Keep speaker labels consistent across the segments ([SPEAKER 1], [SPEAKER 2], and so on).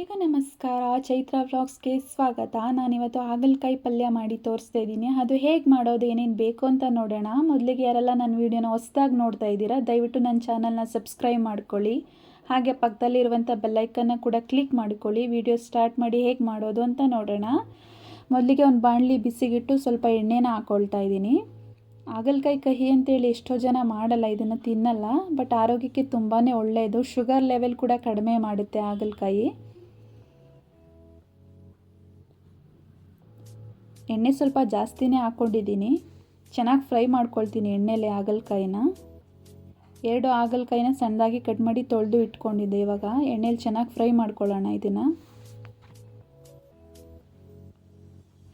[SPEAKER 1] ಈಗ ನಮಸ್ಕಾರ, ಚೈತ್ರ ವ್ಲಾಗ್ಸ್ಗೆ ಸ್ವಾಗತ. ನಾನಿವತ್ತು ಹಾಗಲಕಾಯಿ ಪಲ್ಯ ಮಾಡಿ ತೋರಿಸ್ತಾ ಇದ್ದೀನಿ. ಅದು ಹೇಗೆ ಮಾಡೋದು, ಏನೇನು ಬೇಕು ಅಂತ ನೋಡೋಣ. ಮೊದಲಿಗೆ ಯಾರೆಲ್ಲ ನನ್ನ ವೀಡಿಯೋನ ಹೊಸ್ದಾಗಿ ನೋಡ್ತಾ ಇದ್ದೀರಾ, ದಯವಿಟ್ಟು ನನ್ನ ಚಾನಲ್ನ ಸಬ್ಸ್ಕ್ರೈಬ್ ಮಾಡ್ಕೊಳ್ಳಿ. ಹಾಗೆ ಪಕ್ಕದಲ್ಲಿರುವಂಥ ಬೆಲ್ಲೈಕನ್ನ ಕೂಡ ಕ್ಲಿಕ್ ಮಾಡ್ಕೊಳ್ಳಿ. ವಿಡಿಯೋ ಸ್ಟಾರ್ಟ್ ಮಾಡಿ ಹೇಗೆ ಮಾಡೋದು ಅಂತ ನೋಡೋಣ. ಮೊದಲಿಗೆ ಒಂದು ಬಾಣಲಿ ಬಿಸಿಗಿಟ್ಟು ಸ್ವಲ್ಪ ಎಣ್ಣೆನ ಹಾಕ್ಕೊಳ್ತಾ ಇದ್ದೀನಿ. ಹಾಗಲಕಾಯಿ ಕಹಿ ಅಂತೇಳಿ ಎಷ್ಟೋ ಜನ ಮಾಡಲ್ಲ, ಇದನ್ನು ತಿನ್ನಲ್ಲ. ಬಟ್ ಆರೋಗ್ಯಕ್ಕೆ ತುಂಬಾ ಒಳ್ಳೆಯದು ಶುಗರ್ ಲೆವೆಲ್ ಕೂಡ ಕಡಿಮೆ ಮಾಡುತ್ತೆ ಹಾಗಲಕಾಯಿ. ಎಣ್ಣೆ ಸ್ವಲ್ಪ ಜಾಸ್ತಿನೇ ಹಾಕ್ಕೊಂಡಿದ್ದೀನಿ. ಚೆನ್ನಾಗಿ ಫ್ರೈ ಮಾಡ್ಕೊಳ್ತೀನಿ ಎಣ್ಣೆಲೆ ಹಾಗಲಕಾಯಿನ. ಎರಡು ಹಾಗಲಕಾಯಿನ ಸಣ್ಣದಾಗಿ ಕಟ್ ಮಾಡಿ ತೊಳೆದು ಇಟ್ಕೊಂಡಿದ್ದೆ ಇವಾಗ. ಎಣ್ಣೆಲಿ ಚೆನ್ನಾಗಿ ಫ್ರೈ ಮಾಡ್ಕೊಳ್ಳೋಣ ಇದನ್ನು.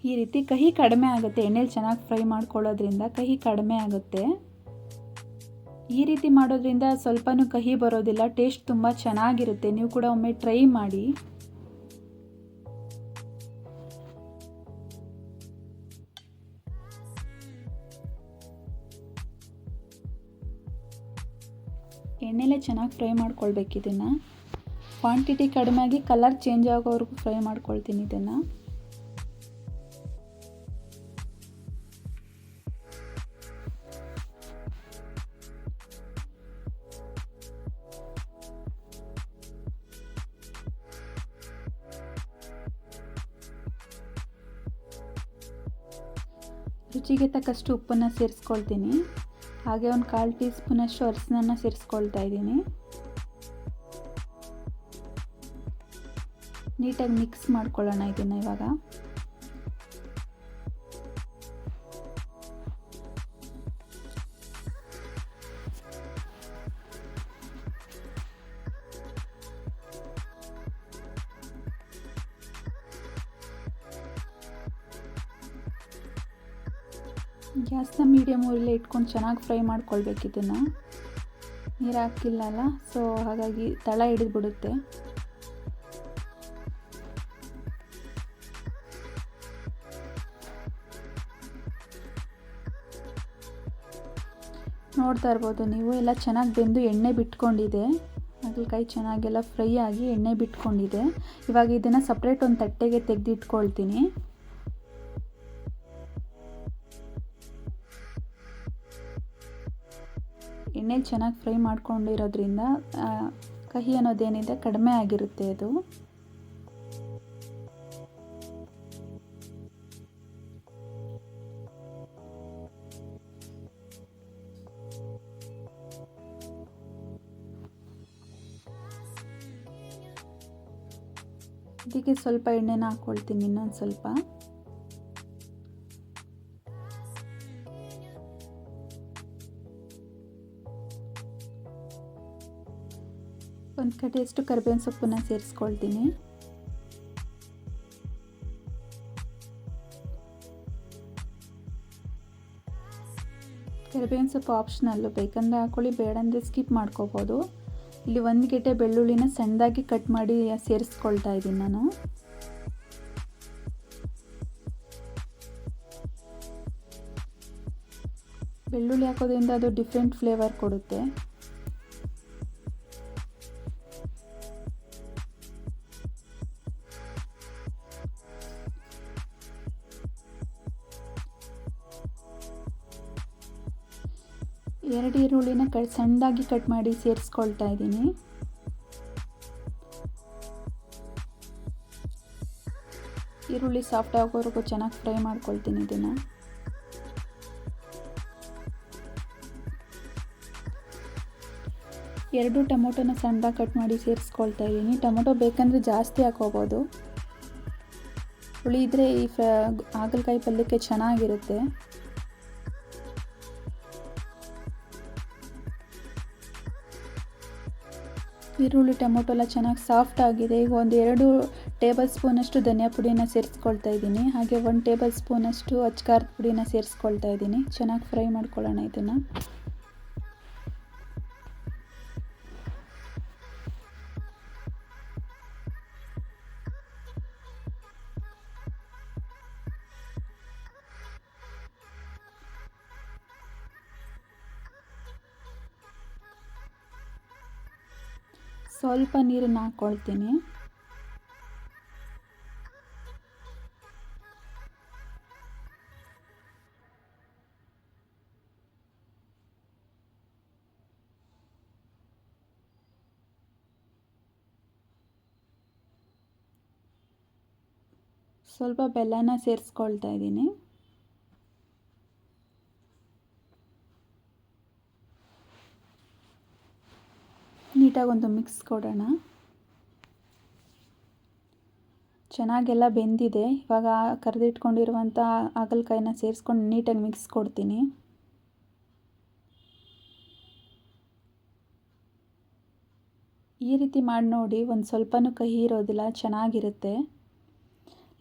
[SPEAKER 1] ಈ ರೀತಿ ಕಹಿ ಕಡಿಮೆ ಆಗುತ್ತೆ. ಎಣ್ಣೆಲಿ ಚೆನ್ನಾಗಿ ಫ್ರೈ ಮಾಡ್ಕೊಳ್ಳೋದ್ರಿಂದ ಕಹಿ ಕಡಿಮೆ ಆಗುತ್ತೆ. ಈ ರೀತಿ ಮಾಡೋದ್ರಿಂದ ಸ್ವಲ್ಪನೂ ಕಹಿ ಬರೋದಿಲ್ಲ. ಟೇಸ್ಟ್ ತುಂಬ ಚೆನ್ನಾಗಿರುತ್ತೆ. ನೀವು ಕೂಡ ಒಮ್ಮೆ ಟ್ರೈ ಮಾಡಿ. ಎಣ್ಣೆಲೆ ಚೆನ್ನಾಗಿ ಫ್ರೈ ಮಾಡ್ಕೊಳ್ಬೇಕು ಇದನ್ನು. ಕ್ವಾಂಟಿಟಿ ಕಡಿಮೆ ಆಗಿ ಕಲರ್ ಚೇಂಜ್ ಆಗೋವರೆಗೂ ಫ್ರೈ ಮಾಡ್ಕೊಳ್ತೀನಿ ಇದನ್ನು. ರುಚಿಗೆ ತಕ್ಕಷ್ಟು ಉಪ್ಪನ್ನು ಸೇರಿಸ್ಕೊಳ್ತೀನಿ. ಹಾಗೆ ಒಂದು ಕಾಲು ಟೀ ಸ್ಪೂನಷ್ಟು ಅರಸನನ್ನು ಸೇರಿಸ್ಕೊಳ್ತಾ ಇದ್ದೀನಿ. ನೀಟಾಗಿ ಮಿಕ್ಸ್ ಮಾಡ್ಕೊಳ್ಳೋಣ ಇದನ್ನು ಇವಾಗ. ಗ್ಯಾಸ್ನ ಮೀಡಿಯಮ್ ಊರಲ್ಲೇ ಇಟ್ಕೊಂಡು ಚೆನ್ನಾಗಿ ಫ್ರೈ ಮಾಡ್ಕೊಳ್ಬೇಕು ಇದನ್ನು. ನೀರು ಹಾಕಿಲ್ಲಲ್ಲ ಸೊ ಹಾಗಾಗಿ ತಳ ಹಿಡಿದ್ಬಿಡುತ್ತೆ. ನೋಡ್ತಾ ಇರ್ಬೋದು ನೀವು, ಎಲ್ಲ ಚೆನ್ನಾಗಿ ಬೆಂದು ಎಣ್ಣೆ ಬಿಟ್ಕೊಂಡಿದೆ. ಹಾಗಲಕಾಯಿ ಚೆನ್ನಾಗೆಲ್ಲ ಫ್ರೈ ಆಗಿ ಎಣ್ಣೆ ಬಿಟ್ಕೊಂಡಿದೆ. ಇವಾಗ ಇದನ್ನು ಸಪ್ರೇಟ್ ಒಂದು ತಟ್ಟೆಗೆ ತೆಗೆದಿಟ್ಕೊಳ್ತೀನಿ. ಎಣ್ಣೆಲಿ ಚೆನ್ನಾಗಿ ಫ್ರೈ ಮಾಡ್ಕೊಂಡಿರೋದ್ರಿಂದ ಕಹಿ ಅನ್ನೋದೇನಿದೆ ಕಡಿಮೆ ಆಗಿರುತ್ತೆ ಅದು. ಇದಕ್ಕೆ ಸ್ವಲ್ಪ ಎಣ್ಣೆನ ಹಾಕ್ಕೊಳ್ತೀನಿ ಇನ್ನೊಂದು ಸ್ವಲ್ಪ. ಒಂದು ಕಡೆಯಷ್ಟು ಕರಿಬೇವಿನ ಸೊಪ್ಪನ್ನ ಸೇರಿಸ್ಕೊಳ್ತೀನಿ. ಕರಿಬೇವಿನ ಸೊಪ್ಪು ಆಪ್ಷನಲ್ಲು ಬೇಕಂದರೆ ಹಾಕೊಳ್ಳಿ ಬೇಡಂದರೆ ಸ್ಕಿಪ್ ಮಾಡ್ಕೋಬೋದು. ಇಲ್ಲಿ ಒಂದು ಗೆಡ್ಡೆ ಬೆಳ್ಳುಳ್ಳಿನ ಸಣ್ಣದಾಗಿ ಕಟ್ ಮಾಡಿ ಸೇರಿಸ್ಕೊಳ್ತಾ ಇದ್ದೀನಿ ನಾನು. ಬೆಳ್ಳುಳ್ಳಿ ಹಾಕೋದ್ರಿಂದ ಅದು ಡಿಫ್ರೆಂಟ್ ಫ್ಲೇವರ್ ಕೊಡುತ್ತೆ. ಎರಡು ಈರುಳ್ಳಿನ ಕಟ್ ಸಣ್ಣದಾಗಿ ಕಟ್ ಮಾಡಿ ಸೇರಿಸ್ಕೊಳ್ತಾ ಇದ್ದೀನಿ. ಈರುಳ್ಳಿ ಸಾಫ್ಟ್ ಆಗೋವರೆಗೂ ಚೆನ್ನಾಗಿ ಫ್ರೈ ಮಾಡ್ಕೊಳ್ತೀನಿ ಇದನ್ನು. ಎರಡು ಟೊಮೊಟೊನ ಸಣ್ಣದಾಗಿ ಕಟ್ ಮಾಡಿ ಸೇರಿಸ್ಕೊಳ್ತಾ ಇದ್ದೀನಿ. ಟೊಮೊಟೊ ಬೇಕಂದರೆ ಜಾಸ್ತಿ ಹಾಕೋಬೋದು. ಹುಳಿ ಇದ್ದರೆ ಈ ಫ್ರ ಹಾಗಲಕಾಯಿ ಪಲ್ಯಕ್ಕೆ ಚೆನ್ನಾಗಿರುತ್ತೆ. ಈರುಳ್ಳಿ, ಟೊಮೊಟೊ ಎಲ್ಲ ಚೆನ್ನಾಗಿ ಸಾಫ್ಟ್ ಆಗಿದೆ. ಈಗ ಒಂದು ಎರಡು ಟೇಬಲ್ ಸ್ಪೂನಷ್ಟು ಧನಿಯಾ ಪುಡಿನ ಸೇರಿಸ್ಕೊಳ್ತಾ ಇದ್ದೀನಿ. ಹಾಗೆ ಒಂದು ಟೇಬಲ್ ಸ್ಪೂನಷ್ಟು ಅಚ್ಕಾರದ ಪುಡಿನ ಸೇರಿಸ್ಕೊಳ್ತಾ ಇದ್ದೀನಿ. ಚೆನ್ನಾಗಿ ಫ್ರೈ ಮಾಡ್ಕೊಳ್ಳೋಣ ಇದನ್ನು. ಸ್ವಲ್ಪ ನೀರನ್ನು ಹಾಕ್ಕೊಳ್ತೀನಿ. ಸ್ವಲ್ಪ ಬೆಲ್ಲನ ಸೇರಿಸ್ಕೊಳ್ತಾ ಇದ್ದೀನಿ. ನೀಟಾಗಿ ಒಂದು ಮಿಕ್ಸ್ ಕೊಡೋಣ. ಚೆನ್ನಾಗೆಲ್ಲ ಬೆಂದಿದೆ. ಇವಾಗ ಕರೆದಿಟ್ಕೊಂಡಿರುವಂಥ ಹಾಗಲಕಾಯಿನ ಸೇರಿಸ್ಕೊಂಡು ನೀಟಾಗಿ ಮಿಕ್ಸ್ ಕೊಡ್ತೀನಿ. ಈ ರೀತಿ ಮಾಡಿ ನೋಡಿ, ಒಂದು ಸ್ವಲ್ಪನೂ ಕಹಿ ಇರೋದಿಲ್ಲ, ಚೆನ್ನಾಗಿರುತ್ತೆ.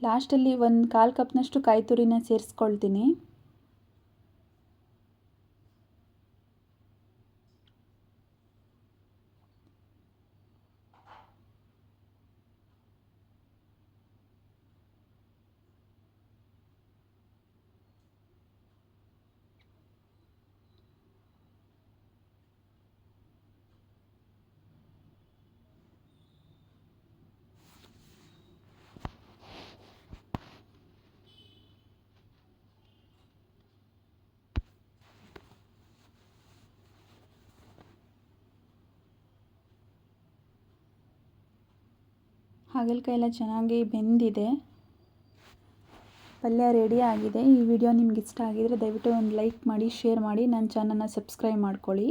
[SPEAKER 1] ಲಾಸ್ಟಲ್ಲಿ ಒಂದು ಕಾಲು ಕಪ್ನಷ್ಟು ಕಾಯಿ ತುರಿನ ಸೇರಿಸ್ಕೊಳ್ತೀನಿ. ಹಾಗಲಕಾಯಿ ಎಲ್ಲ ಚೆನ್ನಾಗಿ ಬೆಂದಿದೆ. ಪಲ್ಯ ರೆಡಿ ಆಗಿದೆ. ಈ ವಿಡಿಯೋ ನಿಮ್ಗೆ ಇಷ್ಟ ಆಗಿದ್ದರೆ ದಯವಿಟ್ಟು ಒಂದು ಲೈಕ್ ಮಾಡಿ ಶೇರ್ ಮಾಡಿ. ನನ್ನ ಚಾನಲ್ನ ಸಬ್ಸ್ಕ್ರೈಬ್ ಮಾಡ್ಕೊಳ್ಳಿ.